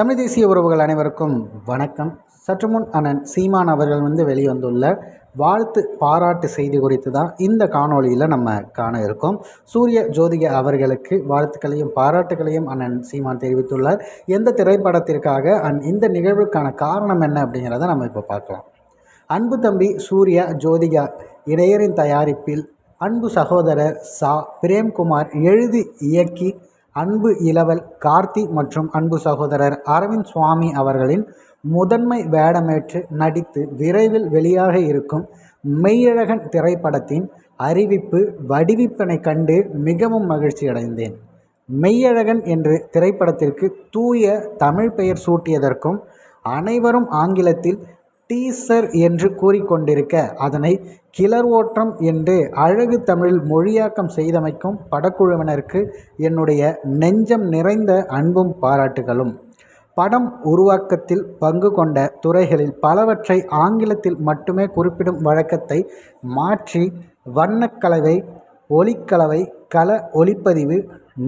தமிழ் தேசிய உறவுகள் அனைவருக்கும் வணக்கம். சற்று முன் அண்ணன் சீமான் அவர்கள் வந்து வெளிவந்துள்ள வாழ்த்து பாராட்டு செய்தி குறித்து தான் இந்த காணொளியில் நம்ம காண இருக்கோம். சூரிய ஜோதிக அவர்களுக்கு வாழ்த்துக்களையும் பாராட்டுகளையும் அண்ணன் சீமான் தெரிவித்துள்ளார். எந்த திரைப்படத்திற்காக அந் இந்த நிகழ்வுக்கான காரணம் என்ன அப்படிங்கிறத நம்ம இப்போ பார்க்கலாம். அன்பு தம்பி சூர்யா ஜோதிகா இடையரின் தயாரிப்பில் அன்பு சகோதரர் சா. பிரேம்குமார் எழுதி இயக்கி அன்பு இளவல் கார்த்தி மற்றும் அன்பு சகோதரர் அரவிந்த் சுவாமி அவர்களின் முதன்மை வேடமேற்று நடித்து விரைவில் வெளியாக இருக்கும் மெய்யழகன் திரைப்படத்தின் அறிவிப்பு வடிவிப்பனை கண்டு மிகவும் மகிழ்ச்சி அடைந்தேன். மெய்யழகன் என்று திரைப்படத்திற்கு தூய தமிழ் பெயர் சூட்டியதற்கும் அனைவரும் ஆங்கிலத்தில் டீசர் என்று கூறிக்கொண்டிருக்க அதனை கிளர் ஓட்டம் என்று அழகு தமிழில் மொழியாக்கம் செய்தமைக்கும் படக்குழுவினருக்கு என்னுடைய நெஞ்சம் நிறைந்த அன்பும் பாராட்டுகளும். படம் உருவாக்கத்தில் பங்கு கொண்ட துறைகளில் பலவற்றை ஆங்கிலத்தில் மட்டுமே குறிப்பிடும் வழக்கத்தை மாற்றி வண்ணக்கலவை ஒலிக்கலவை கள ஒளிப்பதிவு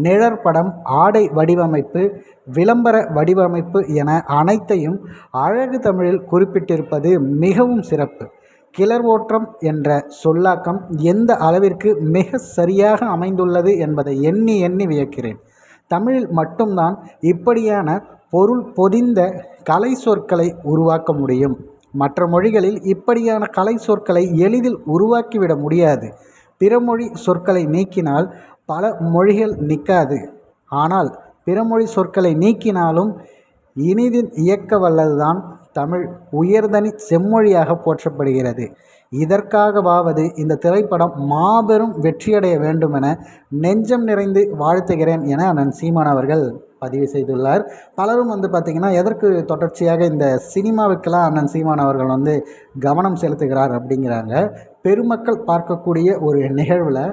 நிழற்படம் ஆடை வடிவமைப்பு விளம்பர வடிவமைப்பு என அனைத்தையும் அழகு தமிழில் குறிப்பிட்டிருப்பது மிகவும் சிறப்பு. கிளர் ஓட்டம் என்ற சொல்லாக்கம் எந்த அளவிற்கு மிக சரியாக அமைந்துள்ளது என்பதை எண்ணி எண்ணி வியக்கிறேன். தமிழில் மட்டும்தான் இப்படியான பொருள் பொதிந்த கலை சொற்களை உருவாக்க முடியும். மற்ற மொழிகளில் இப்படியான கலை சொற்களை எளிதில் உருவாக்கிவிட முடியாது. பிறமொழி சொற்களை நீக்கினால் பல மொழிகள் நிற்காது. ஆனால் பிறமொழி சொற்களை நீக்கினாலும் இனிதில் இயக்க வல்லதுதான் தமிழ் உயர்தனி செம்மொழியாக போற்றப்படுகிறது. இதற்காகவாவது இந்த திரைப்படம் மாபெரும் வெற்றியடைய வேண்டுமென நெஞ்சம் நிறைந்து வாழ்த்துகிறேன் என அண்ணன் சீமான் அவர்கள் பதிவு செய்துள்ளார். பலரும் வந்து பார்த்திங்கன்னா எதற்கு தொடர்ச்சியாக இந்த சினிமாவுக்கெல்லாம் அண்ணன் சீமான் அவர்கள் வந்து கவனம் செலுத்துகிறார் அப்படிங்கிறாங்க. பெருமக்கள் பார்க்கக்கூடிய ஒரு நிகழ்வில்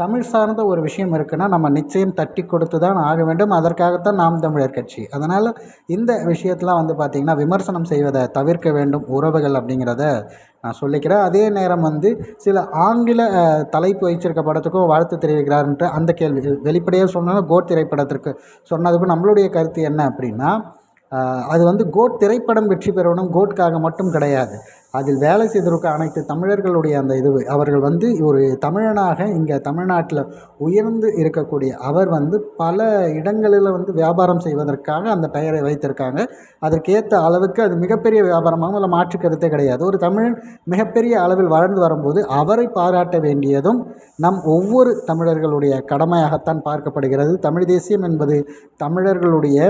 தமிழ் சார்ந்த ஒரு விஷயம் இருக்குன்னா நம்ம நிச்சயம் தட்டி கொடுத்து தான் ஆக வேண்டும். அதற்காகத்தான் நாம் தமிழர் கட்சி. அதனால் இந்த விஷயத்தெலாம் வந்து பார்த்திங்கன்னா விமர்சனம் செய்வதை தவிர்க்க வேண்டும் உறவுகள் அப்படிங்கிறத நான் சொல்லிக்கிறேன். அதே நேரம் வந்து சில ஆங்கில தலைப்பு வைச்சிருக்க படத்துக்கும் வாழ்த்து தெரிவிக்கிறாருன்ட்டு அந்த கேள்வி வெளிப்படையாக சொன்னாலும் கோட் திரைப்படத்திற்கு சொன்னதுக்கு நம்மளுடைய கருத்து என்ன அப்படின்னா அது வந்து கோட் திரைப்படம் வெற்றி பெறணும் கோட்காக மட்டும் கிடையாது. அதில் வேலை செய்திருக்க அனைத்து தமிழர்களுடைய அந்த இது அவர்கள் வந்து ஒரு தமிழனாக இங்கே தமிழ்நாட்டில் உயர்ந்து இருக்கக்கூடிய அவர் வந்து பல இடங்களில் வந்து வியாபாரம் செய்வதற்காக அந்த பெயரை வைத்திருக்காங்க. அதற்கேற்ற அளவுக்கு அது மிகப்பெரிய வியாபாரமாகவும் இல்லை மாற்று கருத்தே கிடையாது. ஒரு தமிழன் மிகப்பெரிய அளவில் வளர்ந்து வரும்போது அவரை பாராட்ட வேண்டியதும் நம் ஒவ்வொரு தமிழர்களுடைய கடமையாகத்தான் பார்க்கப்படுகிறது. தமிழ் தேசியம் என்பது தமிழர்களுடைய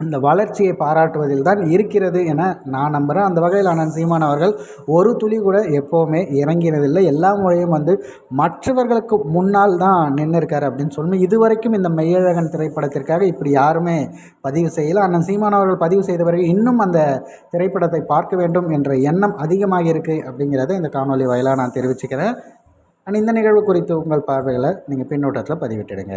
இந்த வளர்ச்சியை பாராட்டுவதில் தான் இருக்கிறது என நான் நம்புகிறேன் அந்த வகையில் அண்ணன் சீமான் அவர்கள் ஒரு துளி கூட எப்போவுமே இறங்கினதில்லை. எல்லா முறையும் வந்து மற்றவர்களுக்கு முன்னால் தான் நின்று இருக்கார் அப்படின்னு சொல்லணும். இதுவரைக்கும் இந்த மெய்யழகன் திரைப்படத்திற்காக இப்படி யாருமே பதிவு செய்யலை. அண்ணன் சீமான் அவர்கள் பதிவு செய்த பிறகு இன்னும் அந்த திரைப்படத்தை பார்க்க வேண்டும் என்ற எண்ணம் அதிகமாக இருக்குது அப்படிங்கிறத இந்த காணொலி வாயிலாக நான் தெரிவிச்சுக்கிறேன். அண்ட் இந்த நிகழ்வு குறித்து உங்கள் பார்வைகளை நீங்கள் பின்னோட்டத்தில் பதிவிட்டுடுங்க.